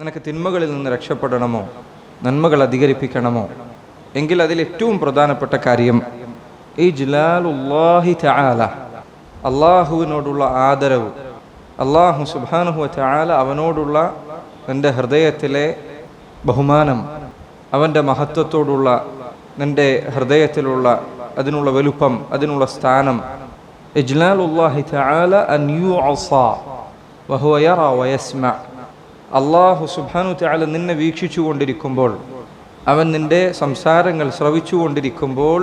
നിനക്ക് തിന്മകളിൽ നിന്ന് രക്ഷപ്പെടണമോ? നന്മകൾ അധികരിപ്പിക്കണമോ? എങ്കിൽ അതിൽ ഏറ്റവും പ്രധാനപ്പെട്ട കാര്യം ഈ ജിലാലുല്ലാഹി ചാല അള്ളാഹുവിനോടുള്ള ആദരവ്. അള്ളാഹു സുബാനുഹു ചാല അവനോടുള്ള നിന്റെ ഹൃദയത്തിലെ ബഹുമാനം അവന്റെ മഹത്വത്തോടുള്ള നിന്റെ ഹൃദയത്തിലുള്ള അതിനുള്ള വലുപ്പം അതിനുള്ള സ്ഥാനം. ഇജ്ലാലുല്ലാഹി തആല അൻ യു വഹുവ യറ വയസ്മ അള്ളാഹു സുബ്ഹാനഹു തആല നിന്നെ വീക്ഷിച്ചു കൊണ്ടിരിക്കുമ്പോൾ അവൻ നിന്റെ സംസാരങ്ങൾ ശ്രവിച്ചു കൊണ്ടിരിക്കുമ്പോൾ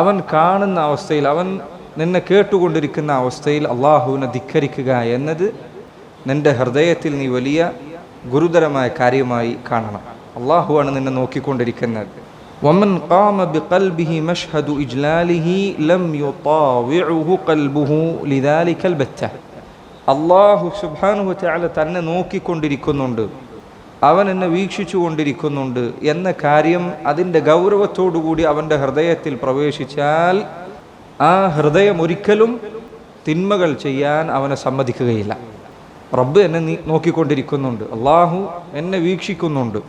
അവൻ കാണുന്ന അവസ്ഥയിൽ അവൻ നിന്നെ കേട്ടുകൊണ്ടിരിക്കുന്ന അവസ്ഥയിൽ അള്ളാഹുവിനെ ധിക്കരിക്കുക എന്നത് നിന്റെ ഹൃദയത്തിൽ നീ വലിയ ഗുരുതരമായ കാര്യമായി കാണണം അള്ളാഹുവാണ് നിന്നെ നോക്കിക്കൊണ്ടിരിക്കുന്നത് ومن قام بقلبه مشهد إجلاله لم يطاوعه قلبه لذلك البتة അള്ളാഹു സുബാനുഹു തആല തന്നെ നോക്കിക്കൊണ്ടിരിക്കുന്നുണ്ട്. അവൻ എന്നെ വീക്ഷിച്ചു കൊണ്ടിരിക്കുന്നുണ്ട് എന്ന കാര്യം അതിന്റെ ഗൗരവത്തോടുകൂടി അവന്റെ ഹൃദയത്തിൽ പ്രവേശിച്ചാൽ ആ ഹൃദയം ഒരിക്കലും തിന്മകൾ ചെയ്യാൻ അവനെ സമ്മതിക്കുകയില്ല. റബ്ബ് എന്നെ നീ നോക്കിക്കൊണ്ടിരിക്കുന്നുണ്ട്. അള്ളാഹു എന്നെ വീക്ഷിക്കുന്നുണ്ട്.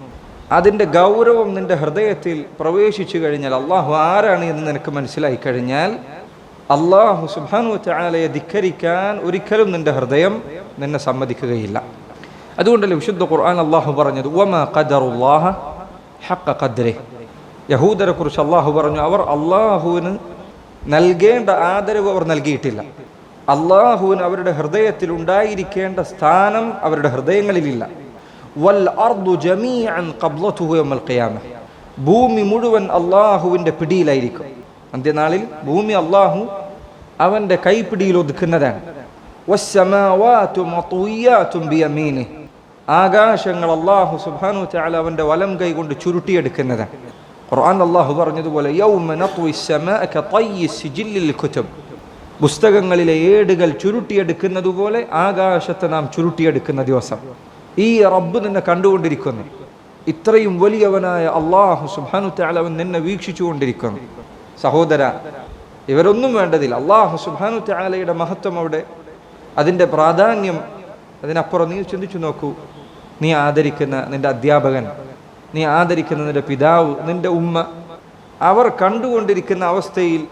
അതിന്റെ ഗൗരവം നിന്റെ ഹൃദയത്തിൽ പ്രവേശിച്ചു കഴിഞ്ഞാൽ അള്ളാഹു ആരാണ് എന്ന് നിനക്ക് മനസ്സിലായി കഴിഞ്ഞാൽ അള്ളാഹു സുബാനു ചാലയെ ധിക്കരിക്കാൻ ഒരിക്കലും നിന്റെ ഹൃദയം നിന്നെ സമ്മതിക്കുകയില്ല. അതുകൊണ്ടല്ലേ വിശുദ്ധ ഖുർആൻ അള്ളാഹു പറഞ്ഞത് ഉമ ഖദറുല്ലാഹ ഹഖ ഖദ്രെ യഹൂദരെ കുറിച്ച് അള്ളാഹു പറഞ്ഞു അവർ അള്ളാഹുവിന് നൽകേണ്ട ആദരവ് അവർ നൽകിയിട്ടില്ല. അള്ളാഹുവിന് അവരുടെ ഹൃദയത്തിൽ ഉണ്ടായിരിക്കേണ്ട സ്ഥാനം അവരുടെ ഹൃദയങ്ങളിലില്ല. വൽ അർദു ജമീഅൻ ഖബ്ലതുഹു യൗമൽ ഖിയാമ. ഭൂമി മുഴുവൻ അള്ളാഹുവിന്റെ പിടിയിലായിരിക്കും. അന്ത്യനാളിൽ ഭൂമി അള്ളാഹു അവന്റെ കൈപ്പിടിയിൽ ഒതുക്കുന്നതാണ്. ആകാശങ്ങൾ അള്ളാഹു സുബാനു ചാല അവന്റെ വലം കൈ കൊണ്ട് ചുരുട്ടിയെടുക്കുന്നതാണ്. ഖുർആൻ അള്ളാഹു പറഞ്ഞതുപോലെ പുസ്തകങ്ങളിലെ ഏടുകൾ ചുരുട്ടിയെടുക്കുന്നതുപോലെ ആകാശത്തെ നാം ചുരുട്ടിയെടുക്കുന്ന ദിവസം. ഈ റബ്ബ് നിന്നെ കണ്ടുകൊണ്ടിരിക്കുന്നു. ഇത്രയും വലിയവനായ അള്ളാഹു സുബാനു ചാലവൻ നിന്നെ വീക്ഷിച്ചുകൊണ്ടിരിക്കുന്നു. സഹോദര ഇവരൊന്നും വേണ്ടതില്ല. അള്ളാഹു സുബാനു ചാലയുടെ മഹത്വം അവിടെ. അതിന്റെ പ്രാധാന്യം അതിനപ്പുറം നീ ചിന്തിച്ചു നോക്കൂ. നീ ആദരിക്കുന്ന നിന്റെ അധ്യാപകൻ നീ ആദരിക്കുന്ന നിന്റെ പിതാവ് നിന്റെ ഉമ്മ അവർ കണ്ടുകൊണ്ടിരിക്കുന്ന അവസ്ഥയിൽ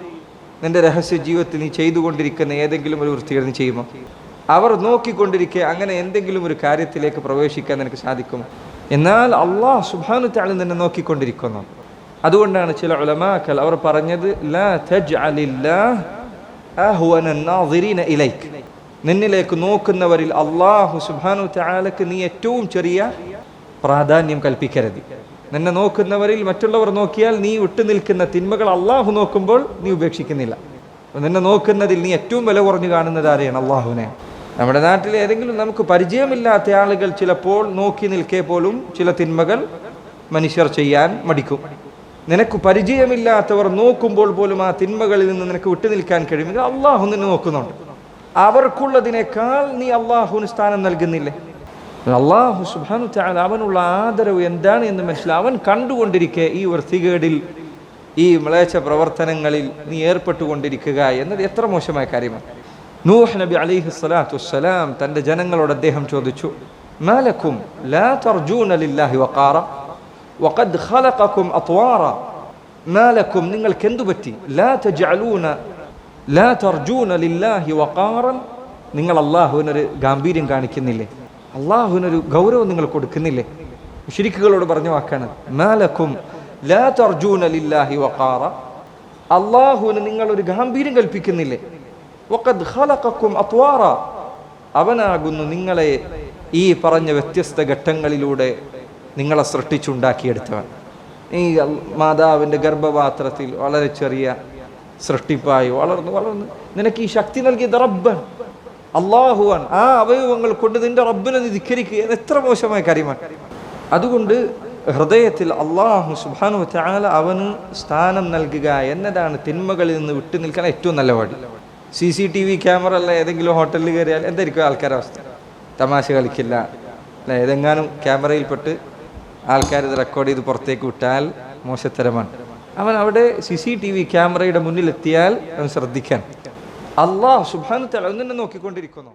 നിന്റെ രഹസ്യ ജീവിതത്തിൽ നീ ചെയ്തുകൊണ്ടിരിക്കുന്ന ഏതെങ്കിലും ഒരു വൃത്തികൾ നീ ചെയ്യുമോ? അവർ നോക്കിക്കൊണ്ടിരിക്കെ അങ്ങനെ എന്തെങ്കിലും ഒരു കാര്യത്തിലേക്ക് പ്രവേശിക്കാൻ നിനക്ക് സാധിക്കും എന്നാൽ അള്ളാഹ് സുബാനു താളി നിന്നെ നോക്കിക്കൊണ്ടിരിക്കുന്നു. അതുകൊണ്ടാണ് ചില ഉലമാക്കൽ അവർ പറഞ്ഞത് ലാ നിന്നിലേക്ക് നോക്കുന്നവരിൽ അള്ളാഹു സുബാനു താലക്ക് നീ ഏറ്റവും ചെറിയ പ്രാധാന്യം കൽപ്പിക്കരുത്. നിന്നെ നോക്കുന്നവരിൽ മറ്റുള്ളവർ നോക്കിയാൽ നീ വിട്ടു നിൽക്കുന്ന തിന്മകൾ അള്ളാഹു നോക്കുമ്പോൾ നീ ഉപേക്ഷിക്കുന്നില്ല. നിന്നെ നോക്കുന്നതിൽ നീ ഏറ്റവും വില കുറഞ്ഞു കാണുന്നത് ആരെയാണ്? അള്ളാഹുവിനെ നമ്മുടെ നാട്ടിൽ ഏതെങ്കിലും നമുക്ക് പരിചയമില്ലാത്ത ആളുകൾ ചിലപ്പോൾ നോക്കി നിൽക്കേ പോലും ചില തിന്മകൾ മനുഷ്യർ ചെയ്യാൻ മടിക്കും. നിനക്ക് പരിചയമില്ലാത്തവർ നോക്കുമ്പോൾ പോലും ആ തിന്മകളിൽ നിന്ന് നിനക്ക് വിട്ടുനിൽക്കാൻ കഴിയുമെങ്കിൽ അള്ളാഹു നിന്നെ നോക്കുന്നുണ്ട്. അവർക്കുള്ളതിനേക്കാൾ നീ അള്ളാഹുവിന് സ്ഥാനം നൽകുന്നില്ലേ? അള്ളാഹു സുബാനു അവനുള്ള ആദരവ് എന്താണ് എന്ന് മനസ്സിലാവൻ അവൻ കണ്ടുകൊണ്ടിരിക്കെ ഈ വൃത്തികേടിൽ ഈ മ്ലേച്ഛ പ്രവർത്തനങ്ങളിൽ നീ ഏർപ്പെട്ടുകൊണ്ടിരിക്കുക എന്നത് എത്ര മോശമായ കാര്യമാണ്. നൂഹ് നബി അലിഹു സ്വലാത്തു വസ്സലാം തന്റെ ജനങ്ങളോട് അദ്ദേഹം ചോദിച്ചു മാലക്കും ലാ തർജൂൻ അലില്ലാഹി വഖാറ. വഖദ് ഖലഖക്കും അത്വാറ മാലക്കും നിങ്ങൾക്ക് എന്തു പറ്റി? ലാ തജഅലൂന ലാ തർജൂന ലില്ലാഹി വഖാറൻ നിങ്ങൾ അള്ളാഹുവിനൊരു ഗാംഭീര്യം കാണിക്കുന്നില്ലേ? അള്ളാഹുവിനൊരു ഗൗരവം നിങ്ങൾ കൊടുക്കുന്നില്ലേ? ശരിക്കുകളോട് പറഞ്ഞ വാക്കാണ്. മാലക്കും ലാ തർജൂന ലില്ലാഹി അള്ളാഹുവിന് നിങ്ങൾ ഒരു ഗാംഭീര്യം കൽപ്പിക്കുന്നില്ലേ? വഖദ് അവനാകുന്നു നിങ്ങളെ ഈ പറഞ്ഞ വ്യത്യസ്ത ഘട്ടങ്ങളിലൂടെ നിങ്ങളെ സൃഷ്ടിച്ചുണ്ടാക്കിയെടുത്തവൻ. ഈ മാതാവിന്റെ ഗർഭപാത്രത്തിൽ വളരെ ചെറിയ സൃഷ്ടിപ്പായി വളർന്നു വളർന്നു. നിനക്ക് ഈ ശക്തി നൽകിയത് റബ്ബൻ. അള്ളാഹുവാൻ ആ അവയവങ്ങൾ കൊണ്ട് നിന്റെ റബ്ബിനെ നീ ധിക്കരിക്കുക എന്ന് എത്ര മോശമായ കാര്യമാണ്. അതുകൊണ്ട് ഹൃദയത്തിൽ അള്ളാഹു സുബാനു ചാല അവന് സ്ഥാനം നൽകുക എന്നതാണ് തിന്മകളിൽ നിന്ന് വിട്ടു നിൽക്കാൻ ഏറ്റവും നല്ല വഴി. C C T V camera അല്ല ഏതെങ്കിലും ഹോട്ടലിൽ കയറിയാൽ എന്തായിരിക്കും ആൾക്കാരുടെ അവസ്ഥ തമാശ കളിക്കില്ല. അല്ല ഏതെങ്ങാനും ക്യാമറയിൽപ്പെട്ട് ആൾക്കാർ ഇത് റെക്കോർഡ് ചെയ്ത് പുറത്തേക്ക് വിട്ടാൽ മോശത്തരമാണ്. അവൻ അവിടെ സി സി ടി വി ക്യാമറയുടെ മുന്നിലെത്തിയാൽ അവൻ ശ്രദ്ധിക്കാൻ. അള്ളാഹ് സുബാനു തല നോക്കിക്കൊണ്ടിരിക്കുന്നു.